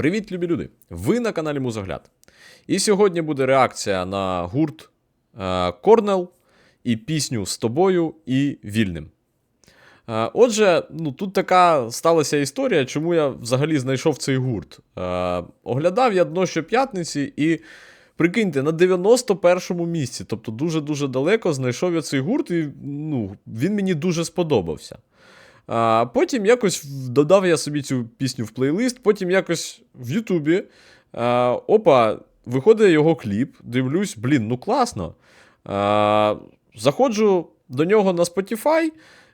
Привіт, любі люди! Ви на каналі Музогляд. І сьогодні буде реакція на гурт е, Корнел і пісню з тобою і вільним. Е, отже, ну, тут така сталася історія, чому я взагалі знайшов цей гурт. Е, оглядав я дно щоп'ятниці і. Прикиньте, на 91-му місці, тобто дуже-дуже далеко знайшов я цей гурт, і ну, він мені дуже сподобався. А, Потім якось додав я собі цю пісню в плейлист, потім якось в Ютубі. А, опа, виходить його кліп, дивлюсь, блін, ну класно. А, заходжу до нього на Spotify,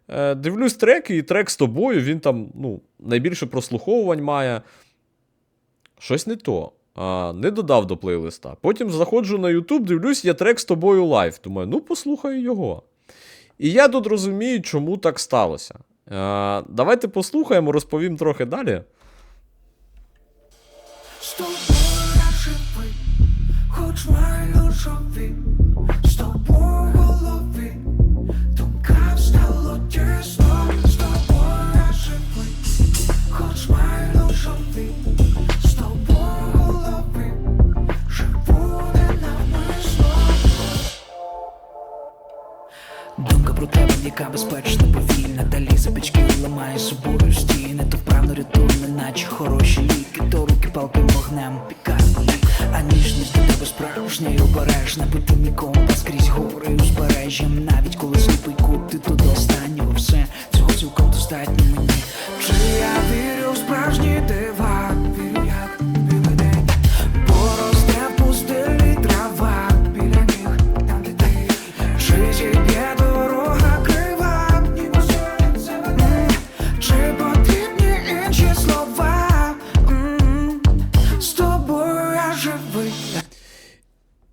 е, дивлюсь треки, і трек з тобою, він там ну, найбільше прослуховувань має. Щось не то. А, не додав до плейлиста. Потім заходжу на YouTube, дивлюсь, є трек з тобою лайв. Думаю, ну послухаю його. І я тут розумію, чому так сталося. Е, давайте послухаємо, розповім трохи далі. З тобою живи, хоч маю жові, з тобою голові, думкам стало тісно, і бути нікому скрізь гори узбережжям Навіть коли сліпий кут, ти до останнього. Все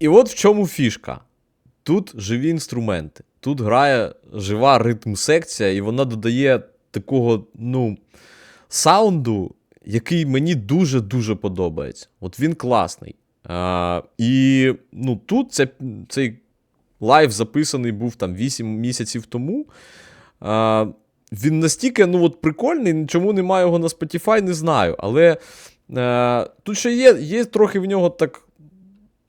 І от в чому фішка. Тут живі інструменти, тут грає жива ритм-секція, і вона додає такого, ну, саунду, який мені дуже-дуже подобається. От він класний. А, і ну, тут це, цей лайв записаний був там 8 місяців тому. А, він настільки ну, от, прикольний, чому немає його на Spotify, не знаю. Але е, тут ще є, є трохи в нього так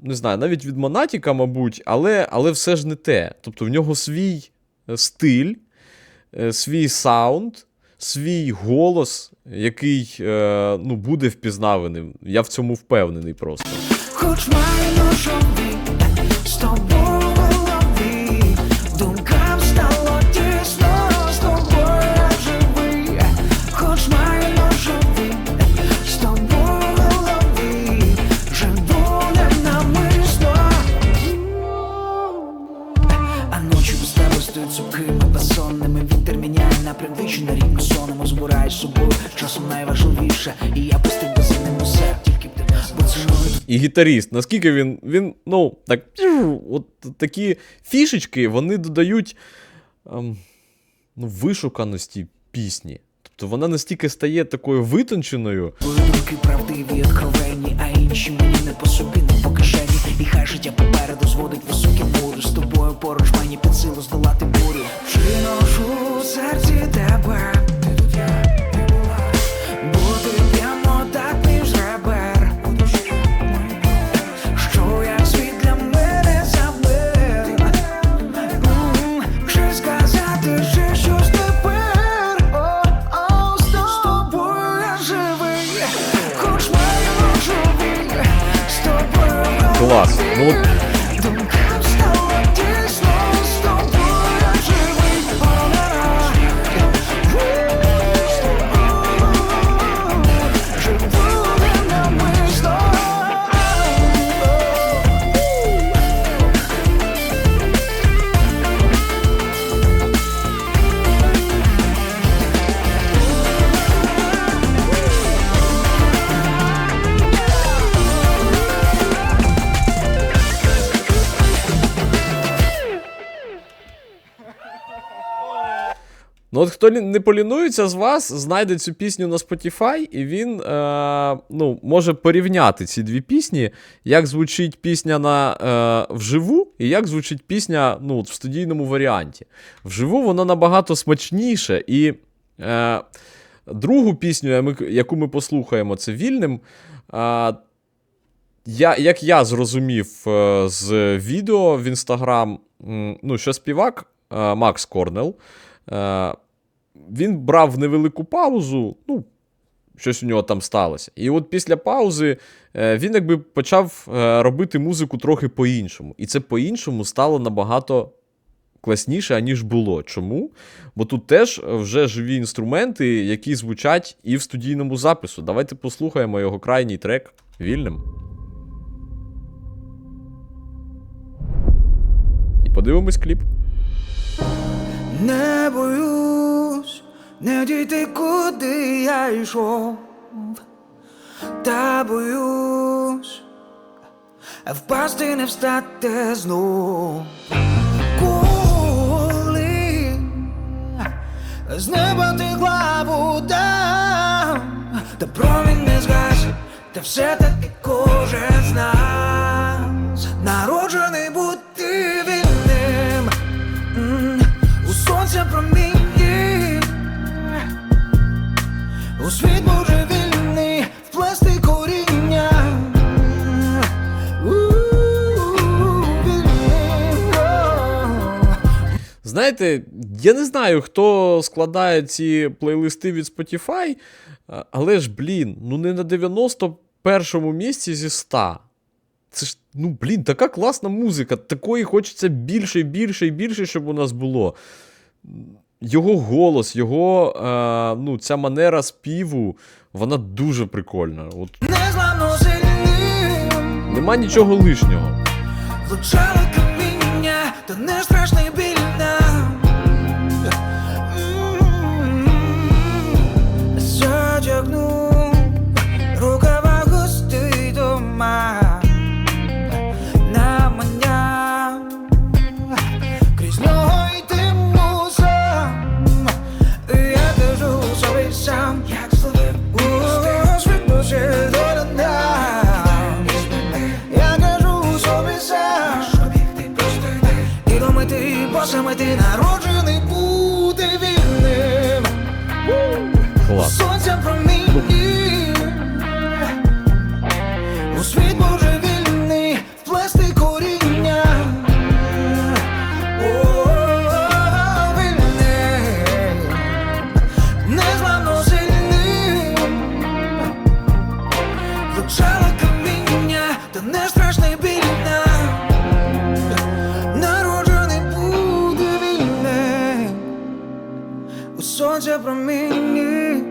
не знаю, навіть від Монатіка, мабуть, але, але все ж не те. Тобто в нього свій е, стиль, е, свій саунд, свій голос, який е, ну, буде впізнаваним. Я в цьому впевнений просто. Хоч маю ножові, з тобою напрям рівно сонемо Збираю з собою. Часом найважливіше І я пустив без ним усе, тільки б тебе бо І гітаріст, наскільки він, він ну, так, от такі фішечки, вони додають ем, ну, вишуканості пісні. Тобто вона настільки стає такою витонченою. Руки правдиві, откровенні, а інші мені не по собі, не по кишені. І хай життя попереду зводить високі бури. З тобою поруч мені під силу здолати бурю. Чи ношу серці тебе? От хто не полінується з вас, знайде цю пісню на Spotify, і він е, ну, може порівняти ці дві пісні, як звучить пісня на, е, вживу, і як звучить пісня ну, от в студійному варіанті. Вживу вона набагато смачніше, і е, Другу пісню, яку ми послухаємо, це вільним. А, я, як я зрозумів е, з відео в інстаграм, ну, що співак е, Макс Корнел, е, він брав невелику паузу, ну, щось у нього там сталося. І от після паузи е, він якби почав е, робити музику трохи по-іншому. І це по-іншому стало набагато класніше, аніж було. Чому? Бо тут теж вже живі інструменти, які звучать і в студійному запису. Давайте послухаємо його крайній трек вільним. І подивимось кліп. Не боюсь, не дійти, куди я йшов, та боюсь, впасти не встати знов. Коли з неба текла вода, та промінь не згас, та все-таки кожен з нас народжений у світ божевільний, вплести коріння. Вільний. Знаєте, я не знаю, хто складає ці плейлисти від Spotify, але ж, блін, ну не на 91-му місці зі 100. Це ж, ну, блін, така класна музика. Такої хочеться більше і більше і більше, щоб у нас було. Його голос, його е, ну, ця манера співу, вона дуже прикольна. От, нема нічого лишнього. Саме ти народжений сонця промінні.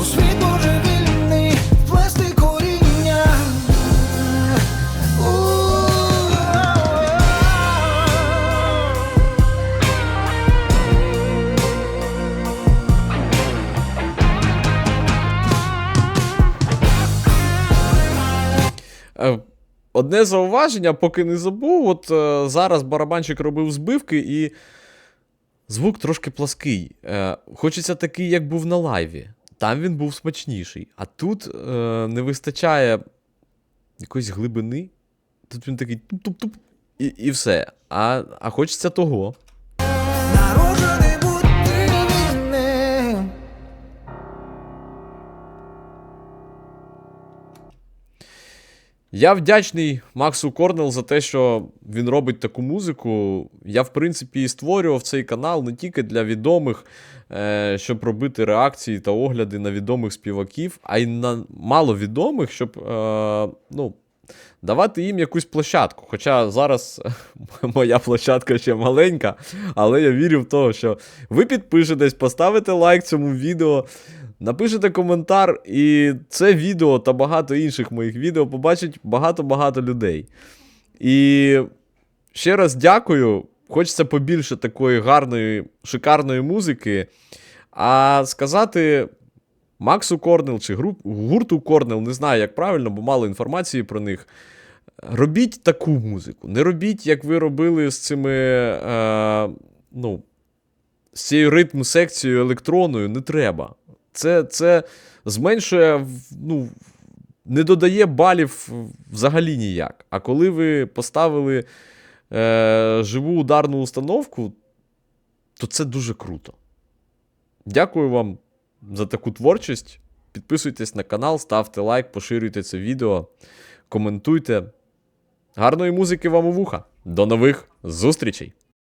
У світ божевільний, вплести коріння. У-а-а. Е, Одне зауваження, поки не забув. От е, зараз барабанчик робив збивки, і звук трошки плаский. Е, хочеться такий, як був на лайві. Там він був смачніший. А тут е, не вистачає якоїсь глибини. Тут він такий туп-туп-туп, і, і все. А, а хочеться того. Я вдячний Максу Корнел за те, що він робить таку музику. Я, в принципі, і створював цей канал не тільки для відомих, е, щоб робити реакції та огляди на відомих співаків, а й на маловідомих, щоб е, ну, давати їм якусь площадку. Хоча зараз моя площадка ще маленька, але я вірю в те, що ви підпишетесь, поставите лайк цьому відео. Напишете коментар, і це відео та багато інших моїх відео побачить багато-багато людей. І ще раз дякую. Хочеться побільше такої гарної, шикарної музики. А сказати Максу Корнел чи гурту Корнел, не знаю, як правильно, бо мало інформації про них. Робіть таку музику. Не робіть, як ви робили з цими. Е, ну, з цією ритм секцією електронною, не треба. Це, це зменшує, ну, не додає балів взагалі ніяк. А коли ви поставили е, живу ударну установку, то це дуже круто. Дякую вам за таку творчість. Підписуйтесь на канал, ставте лайк, поширюйте це відео, коментуйте. Гарної музики вам у вуха. До нових зустрічей!